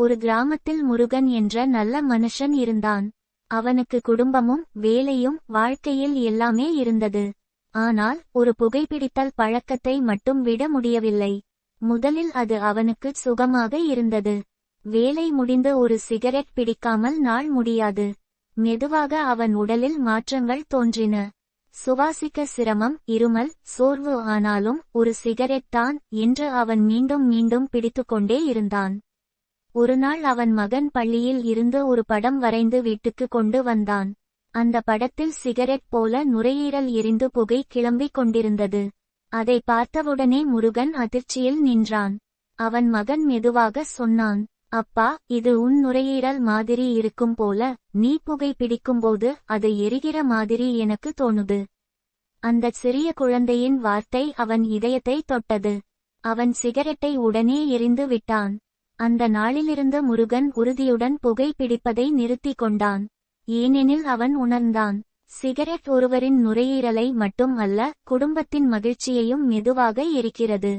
ஒரு கிராமத்தில் முருகன் என்ற நல்ல மனுஷன் இருந்தான். அவனுக்கு குடும்பமும் வேலையும் வாழ்க்கையில் எல்லாமே இருந்தது. ஆனால் ஒரு புகைப்பிடித்தல் பழக்கத்தை மட்டும் விட முடியவில்லை. முதலில் அது அவனுக்கு சுகமாக இருந்தது. வேலை முடிந்து ஒரு சிகரெட் பிடிக்காமல் நாள் முடியாது. மெதுவாக அவன் உடலில் மாற்றங்கள் தோன்றின. சுவாசிக்க சிரமம் இருமல் சோர்வு ஆனாலும் ஒரு சிகரெட் தான் என்று அவன் மீண்டும் மீண்டும் பிடித்துக்கொண்டே இருந்தான். ஒருநாள் அவன் மகன் பள்ளியில் இருந்து ஒரு படம் வரைந்து வீட்டுக்கு கொண்டு வந்தான். அந்த படத்தில் சிகரெட் போல நுரையீரல் எரிந்து புகை கிளம்பிக் கொண்டிருந்தது. அதை பார்த்தவுடனே முருகன் அதிர்ச்சியில் நின்றான். அவன் மகன் மெதுவாக சொன்னான் அப்பா இது உன் நுரையீரல் மாதிரி இருக்கும் போல நீ புகை பிடிக்கும்போது அது எரிகிற மாதிரி எனக்கு தோணுது அந்த சிறிய குழந்தையின் வார்த்தை அவன் இதயத்தை தொட்டது. அவன் சிகரெட்டை உடனே எரிந்து விட்டான். அந்த நாளிலிருந்து முருகன் உறுதியுடன் புகை பிடிப்பதை நிறுத்திக் கொண்டான். ஏனெனில் அவன் உணர்ந்தான். சிகரெட் ஒருவரின் நுரையீரலை மட்டும் அல்ல குடும்பத்தின் மகிழ்ச்சியையும் மெதுவாக எரிக்கிறது.